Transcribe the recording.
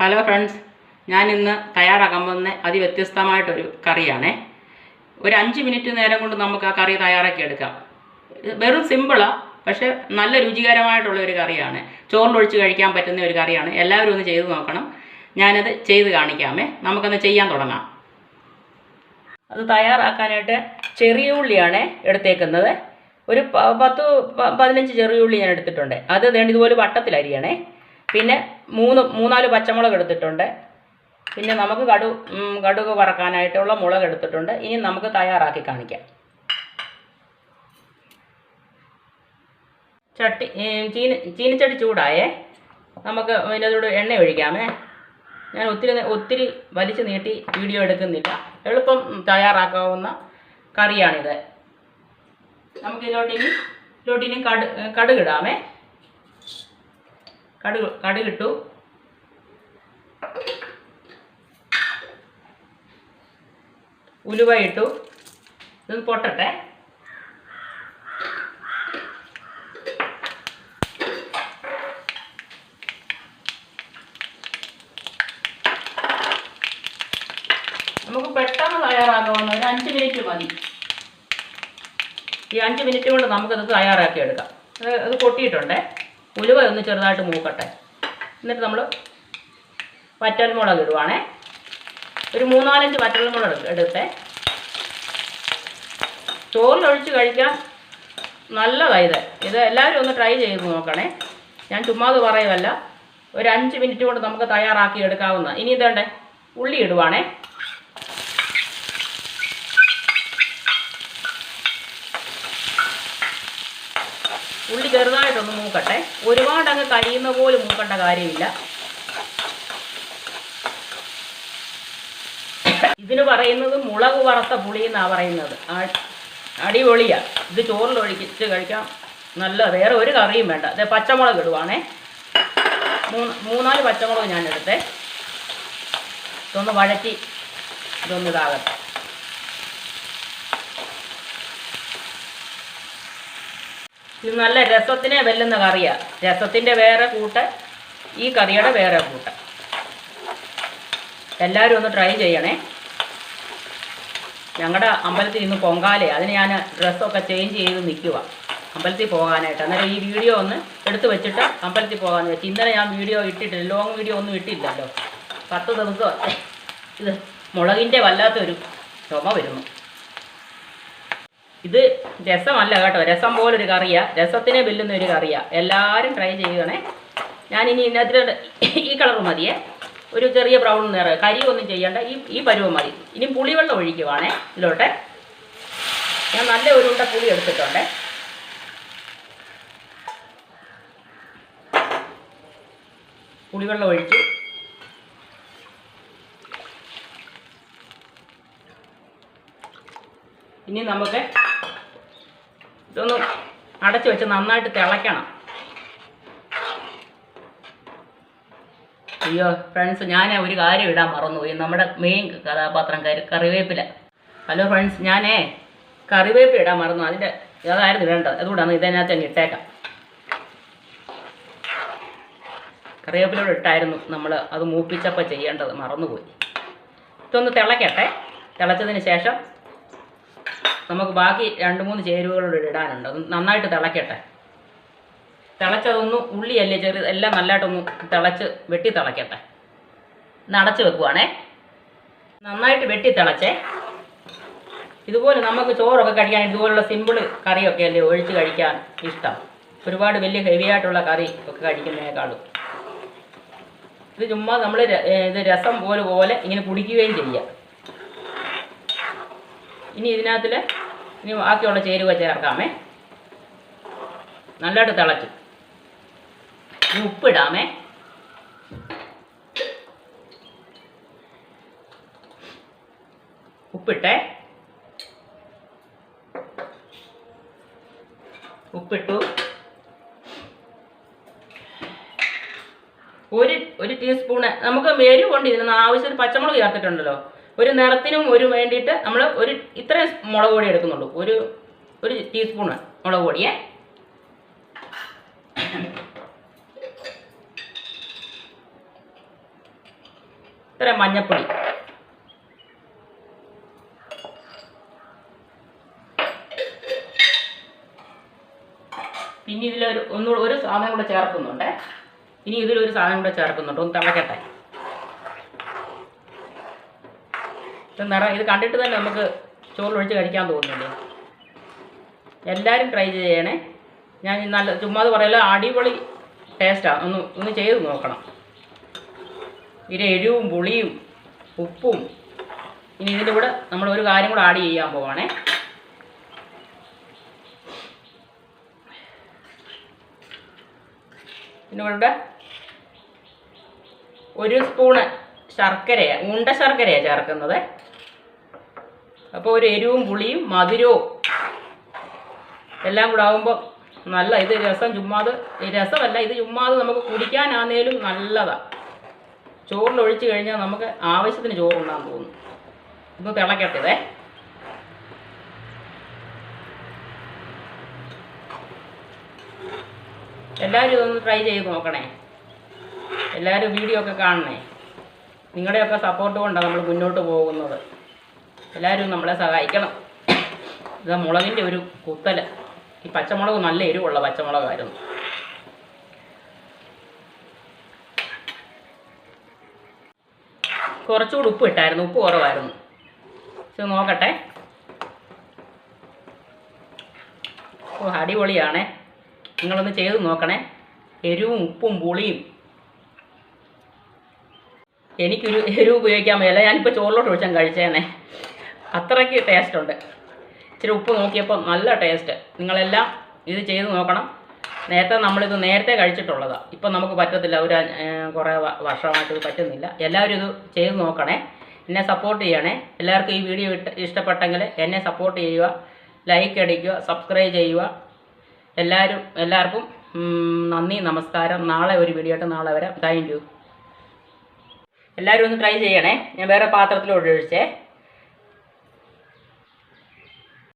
Hello friends ഞാൻ ഇന്ന് തയ്യാറാക്കാൻ പോകുന്ന അതിവ്യത്യസ്തമായിട്ടൊരു കറിയാണേ. ഒരു അഞ്ച് മിനിറ്റ് നേരം കൊണ്ട് നമുക്ക് ആ കറി തയ്യാറാക്കി എടുക്കാം. വെറും സിമ്പിളാണ് പക്ഷേ നല്ല രുചികരമായിട്ടുള്ള ഒരു കറിയാണ്. ചോറിലൊഴിച്ച് കഴിക്കാൻ പറ്റുന്ന ഒരു കറിയാണ്. എല്ലാവരും ഒന്ന് ചെയ്ത് നോക്കണം. ഞാനത് ചെയ്ത് കാണിക്കാമേ. നമുക്കൊന്ന് ചെയ്യാൻ തുടങ്ങാം. അത് തയ്യാറാക്കാനായിട്ട് ചെറിയ ഉള്ളിയാണ് എടുത്തേക്കുന്നത്. ഒരു പത്ത് പതിനഞ്ച് ചെറിയ ഉള്ളി ഞാൻ എടുത്തിട്ടുണ്ട്. അത് വേണ്ടി ഇതുപോലെ വട്ടത്തിൽ അരിയണേ പിന്നെ മൂന്ന് മൂന്നാൽ പച്ചമുളക് എടുത്തിട്ടുണ്ട്. പിന്നെ നമുക്ക് കടു കടുക് വറക്കാനായിട്ടുള്ള മുളക് എടുത്തിട്ടുണ്ട്. ഇനി നമുക്ക് തയ്യാറാക്കി കാണിക്കാം. ചട്ടി ചീന ചീനിച്ചട്ടി ചൂടായേ. നമുക്ക് അതിനകത്തോട് എണ്ണ ഒഴിക്കാമേ. ഞാൻ ഒത്തിരി ഒത്തിരി വലിച്ചു നീട്ടി വീഡിയോ എടുക്കുന്നില്ല. എളുപ്പം തയ്യാറാക്കാവുന്ന കറിയാണിത്. നമുക്ക് ഇതിലോട്ടിനി ഇതിലോട്ടിനി കടു കടുകിടാമേ കടുക് കടുകിട്ടു. ഉലുവ ഇട്ടു. പൊട്ടട്ടെ. നമുക്ക് പെട്ടെന്ന് തയ്യാറാക്കാവുന്ന ഒരു അഞ്ച് മിനിറ്റ് മതി. ഈ അഞ്ച് മിനിറ്റ് കൊണ്ട് നമുക്കത് തയ്യാറാക്കി എടുക്കാം അത് അത് കൊട്ടിയിട്ടുണ്ടേ ഉലുവ ഒന്ന് ചെറുതായിട്ട് മൂക്കട്ടെ. എന്നിട്ട് നമ്മൾ വറ്റൽമുളക് ഇടുവാണേ. ഒരു മൂന്നാലഞ്ച് വറ്റൽമുളക് എടു- എടുത്തേ. ചോറിലൊഴിച്ച് കഴിക്കാൻ നല്ലതാണ് ഇത്. ഇത് എല്ലാവരും ഒന്ന് ട്രൈ ചെയ്ത് നോക്കണേ. ഞാൻ ചുമ്മാത് പറയുമല്ല ഒരു അഞ്ച് മിനിറ്റ് കൊണ്ട് നമുക്ക് തയ്യാറാക്കി എടുക്കാവുന്ന ഇനി ഇതേണ്ടേ ഉള്ളി ഇടുവാണേ. ഉള്ളി ചെറുതായിട്ടൊന്ന് മൂക്കട്ടെ. ഒരുപാട് അങ്ങ് കരിയുന്ന പോലെ മൂക്കേണ്ട കാര്യമില്ല. ഇതിന് പറയുന്നത് മുളക് വറുത്ത പുളി എന്നാണ് പറയുന്നത്. അടിപൊളിയാ. ഇത് ചോറിൽ ഒഴിച്ച് കഴിക്കാം. നല്ല വേറെ ഒരു കറിയും വേണ്ട. അതെ പച്ചമുളക് ഇടുവാണേ. മൂന്ന് മൂന്നാൽ പച്ചമുളക് ഞാൻ എടുത്തേ ഇതൊന്ന് വഴറ്റി ഇതൊന്ന് ഇതാകട്ടെ. ഇത് നല്ല രസത്തിനെ വെല്ലുന്ന കറിയാണ് രസത്തിന്റെ വേറെ കൂട്ട് ഈ കറിയുടെ വേറെ കൂട്ട്. എല്ലാവരും ഒന്ന് ട്രൈ ചെയ്യണേ. ഞങ്ങളുടെ അമ്പലത്തിൽ ഇന്ന് പൊങ്കാലേ അതിന് ഞാൻ ഡ്രസ്സൊക്കെ ചേഞ്ച് ചെയ്ത് നിൽക്കുക അമ്പലത്തിൽ പോകാനായിട്ട്. അന്നേരം ഈ വീഡിയോ ഒന്ന് എടുത്ത് വെച്ചിട്ട് അമ്പലത്തിൽ പോകാമെന്ന് വെച്ച്. ഇന്നലെ ഞാൻ വീഡിയോ ഇട്ടിട്ടില്ല ലോങ് വീഡിയോ ഒന്നും ഇട്ടില്ലല്ലോ. പത്ത് ദിവസം. ഇത് മുളകിന്റെ വല്ലാത്തൊരു ചുമ വരുന്നു. ഇത് രസമല്ല കേട്ടോ. രസം പോലൊരു കറിയാ. രസത്തിനെ വെല്ലുന്ന ഒരു കറിയാ. എല്ലാവരും ട്രൈ ചെയ്യണേ ഞാൻ ഇനി ഇതിനകത്ത് ഈ കളർ മതിയേ. ഒരു ചെറിയ ബ്രൗൺ നിറ കരി ഒന്നും ചെയ്യണ്ട. ഈ ഈ പരുവം മതി. ഇനി പുളിവെള്ളം ഒഴിക്കുവാണേ ഇതിലോട്ടെ. ഞാൻ നല്ല ഒരു ഉണ്ട പുളി എടുത്തിട്ടുണ്ടേ. പുളിവെള്ളം ഒഴിച്ചു. ഇനി നമുക്ക് ഇതൊന്ന് അടച്ചു വെച്ച് നന്നായിട്ട് തിളയ്ക്കണം. അയ്യോ ഫ്രണ്ട്സ് ഞാൻ ഒരു കാര്യം ഇടാൻ മറന്നുപോയി നമ്മുടെ മെയിൻ കഥാപാത്രം കറി കറിവേപ്പില. ഹലോ ഫ്രണ്ട്സ് ഞാനേ കറിവേപ്പില ഇടാൻ മറന്നു. അതിന്റെ അതായിരുന്നു ഇടേണ്ടത് അതുകൊണ്ടാണ് ഇതിനകത്ത് തന്നെ ഇട്ടേക്കാം. കറിവേപ്പിലൂടെ ഇട്ടായിരുന്നു നമ്മൾ അത് മൂപ്പിച്ചപ്പോൾ ചെയ്യേണ്ടത്. മറന്നുപോയി. ഇതൊന്ന് തിളയ്ക്കട്ടെ. തിളച്ചതിന് ശേഷം നമുക്ക് ബാക്കി രണ്ട് മൂന്ന് ചേരുവകളോട് ഇടാനുണ്ട്. നന്നായിട്ട് തിളക്കട്ടെ. തിളച്ചതൊന്നും ഉള്ളിയല്ലേ ചെറിയ എല്ലാം നല്ലതായിട്ടൊന്ന് തിളച്ച് വെട്ടി തിളക്കട്ടെ. നടച്ച് വെക്കുവാണേ. നന്നായിട്ട് വെട്ടി തിളച്ചേ. ഇതുപോലെ നമുക്ക് ചോറൊക്കെ കഴിക്കാൻ ഇതുപോലുള്ള സിമ്പിൾ കറിയൊക്കെ അല്ലേ ഒഴിച്ച് കഴിക്കാൻ ഇഷ്ടം. ഒരുപാട് വലിയ ഹെവി ആയിട്ടുള്ള കറി ഒക്കെ കഴിക്കുന്നതിനേക്കാളും. ഇത് ചുമ്മാ നമ്മൾ ഇത് രസം പോലെ പോലെ ഇങ്ങനെ കുടിക്കുകയും ചെയ്യാം. ഇനി ഇതിനകത്തിൽ ഇനി ബാക്കിയുള്ള ചേരുവ ചേർക്കാമേ. നല്ലതായിട്ട് തിളച്ചു. ഇനി ഉപ്പിടാമേ. ഉപ്പിട്ടേ. ഉപ്പിട്ടു. ഒരു ഒരു ടീസ്പൂണ് നമുക്ക് എരിവുണ്ട് ഇതിന് ആവശ്യത്തിന് പച്ചമുളക് ചേർത്തിട്ടുണ്ടല്ലോ. ഒരു നിറത്തിനും ഒരു വേണ്ടിയിട്ട് നമ്മൾ ഒരു ഇത്രയും മുളക് പൊടി എടുക്കുന്നുള്ളൂ. ഒരു ഒരു ടീസ്പൂൺ മുളക് പൊടിയേ. ഇത്ര മഞ്ഞപ്പൊടി. പിന്നെ ഇതിലൊരു ഒന്നുകൂടെ ഒരു സാധനം കൂടെ ചേർക്കുന്നുണ്ട്. ഇനി ഇതിലൊരു സാധനം കൂടെ ചേർക്കുന്നുണ്ട്. ഒന്ന് തിളക്കട്ടെ. ഇത് നിറ ഇത് കണ്ടിട്ട് തന്നെ നമുക്ക് ചോറിലൊഴിച്ച് കഴിക്കാൻ തോന്നുന്നുണ്ട്. എല്ലാവരും ട്രൈ ചെയ്യണേ. ഞാൻ നല്ല ചുമ്മാത് പറയല്ലോ അടിപൊളി ടേസ്റ്റാണ് ഒന്ന് ഒന്ന് ചെയ്ത് നോക്കണം. ഇതിന്റെ എരിവും പുളിയും ഉപ്പും. ഇനി ഇതിന്റെ കൂടെ നമ്മൾ ഒരു കാര്യം കൂടെ ആഡ് ചെയ്യാൻ പോവാണേ. പിന്നെ ഇവിടെ ഒരു സ്പൂണ് ശർക്കരയാണ് ഉണ്ട ശർക്കരയാണ് ചേർക്കുന്നത്. അപ്പോൾ ഒരു എരിവും പുളിയും മധുരവും എല്ലാം കൂടെ ആകുമ്പോൾ നല്ല ഇത് രസം ചുമ്മാത് രസമല്ല ഇത് ചുമ്മാത് നമുക്ക് കുടിക്കാനാന്നേലും നല്ലതാണ് ചോറിൽ ഒഴിച്ച് കഴിഞ്ഞാൽ നമുക്ക് ആവശ്യത്തിന് ചോറുണ്ടാകാൻ തോന്നും. ഒന്ന് തിളക്കട്ടെ ഇതേ എല്ലാവരും ഇതൊന്ന് ട്രൈ ചെയ്ത് നോക്കണേ. എല്ലാവരും വീഡിയോ ഒക്കെ കാണണേ. നിങ്ങളുടെയൊക്കെ സപ്പോർട്ട് കൊണ്ടാണ് നമ്മൾ മുന്നോട്ട് പോകുന്നത്. എല്ലാവരും നമ്മളെ സഹായിക്കണം. ഇത് മുളകിന്റെ ഒരു കുത്തൽ ഈ പച്ചമുളക് നല്ല എരിവുള്ള പച്ചമുളകായിരുന്നു. കുറച്ചുകൂടി ഉപ്പ് ഇട്ടായിരുന്നു. ഉപ്പ് കുറവായിരുന്നു. ഇത് നോക്കട്ടെ. ഓ അടിപൊളിയാണേ. നിങ്ങളൊന്ന് ചെയ്ത് നോക്കണേ. എരിവും ഉപ്പും പുളിയും. എനിക്കൊരു എരിവ് ഉപയോഗിക്കാൻ മേല ഞാനിപ്പോൾ ചോറിലോട്ട് ഒഴിച്ചാൽ കഴിച്ചേനെ. അത്രയ്ക്ക് ടേസ്റ്റ് ഉണ്ട്. ഇച്ചിരി ഉപ്പ് നോക്കിയപ്പോൾ നല്ല ടേസ്റ്റ് നിങ്ങളെല്ലാം ഇത് ചെയ്ത് നോക്കണം. നേരത്തെ നമ്മളിത് നേരത്തെ കഴിച്ചിട്ടുള്ളതാണ് ഇപ്പം നമുക്ക് പറ്റത്തില്ല. ഒരു കുറേ വർഷമായിട്ട് പറ്റുന്നില്ല. എല്ലാവരും ഇത് ചെയ്ത് നോക്കണേ. എന്നെ സപ്പോർട്ട് ചെയ്യണേ. എല്ലാവർക്കും ഈ വീഡിയോ ഇട്ട് ഇഷ്ടപ്പെട്ടെങ്കിൽ എന്നെ സപ്പോർട്ട് ചെയ്യുക. ലൈക്ക് അടിക്കുക. സബ്സ്ക്രൈബ് ചെയ്യുക. എല്ലാവരും എല്ലാവർക്കും നന്ദി നമസ്കാരം. നാളെ ഒരു വീഡിയോ ആയിട്ട് നാളെ വരാം. താങ്ക് യു എല്ലാവരും ഒന്ന് ട്രൈ ചെയ്യണേ. ഞാൻ വേറെ പാത്രത്തിലോട്ട് ഒഴിച്ചേ.